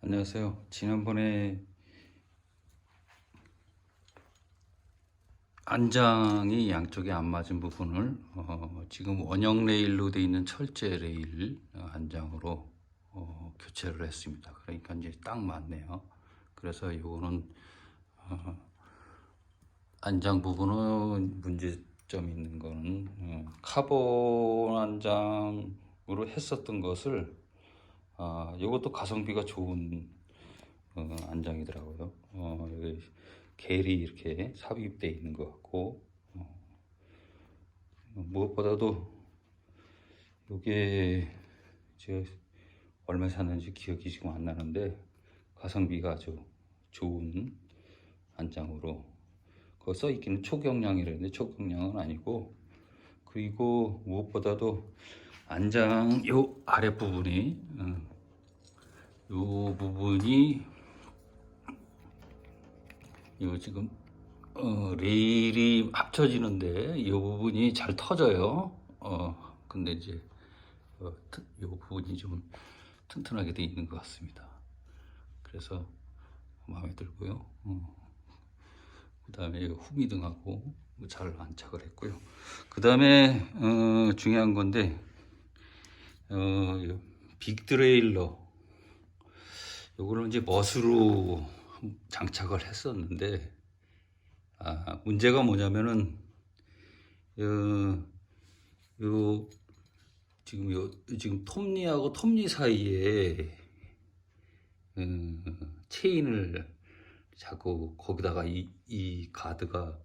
안녕하세요. 지난번에 안장이 양쪽에 안 맞은 부분을 어, 지금 원형 레일로 되어 있는 철제 레일 어, 안장으로 어, 교체를 했습니다. 그러니까 이제 딱 맞네요. 그래서 이거는 어, 안장 부분은 문제점 있는 거는 어, 카본 안장으로 했었던 것을 아, 이것도 가성비가 좋은 어, 안장이더라고요. 어, 여기 겔이 이렇게 삽입되어 있는 것 같고 어, 무엇보다도 이게 제가 얼마 샀는지 기억이 지금 안 나는데 가성비가 아주 좋은 안장으로 그써 있기는 초경량이라는데 초경량은 아니고 그리고 무엇보다도 안장 요 아랫 부분이 어, 요 부분이 요 지금 어, 레일이 합쳐지는데 이 부분이 잘 터져요. 어 근데 이제 어, 트- 요 부분이 좀 튼튼하게 돼 있는 것 같습니다. 그래서 마음에 들고요. 어. 그 다음에 이 후미등하고 잘 안착을 했고요. 그 다음에 어, 중요한 건데 어, 요 빅드레일러 요거를 이제 멋으로 장착을 했었는데 아, 문제가 뭐냐면은 요, 요 지금 요 지금 톱니하고 톱니 사이에 음, 체인을 자꾸 거기다가 이, 이 가드가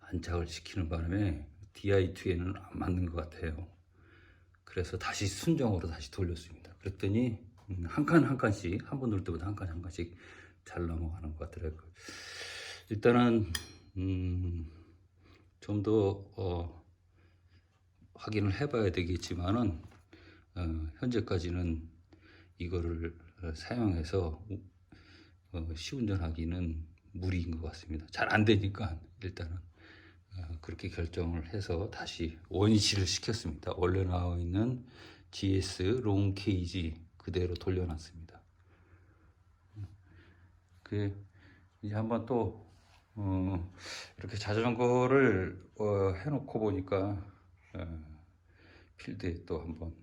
안착을 시키는 바람에 DI2에는 안 맞는 것 같아요. 그래서 다시 순정으로 다시 돌렸습니다. 그랬더니 음, 한 칸 한 칸씩 한번돌 때마다 한 칸 한 칸씩 잘 넘어가는 것 같더라고요. 일단은 음, 좀 더 어, 확인을 해봐야 되겠지만은 어, 현재까지는 이거를 어, 사용해서 어, 시운전하기는 무리인 것 같습니다. 잘 안 되니까 일단은 어, 그렇게 결정을 해서 다시 원위치를 시켰습니다. 원래 나와 있는 GS 롱 케이지 그대로 돌려놨습니다. 그 이제 한번 또 어, 이렇게 자전거를 어, 해놓고 보니까 어, 필드에 또 한번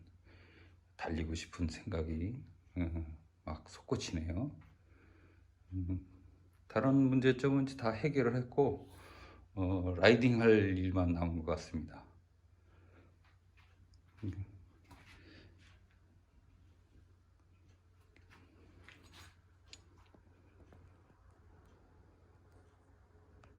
달리고 싶은 생각이 어, 막 솟구치네요. 음, 다른 문제점은 다 해결을 했고 어, 라이딩 할 일만 남은 것 같습니다. 음,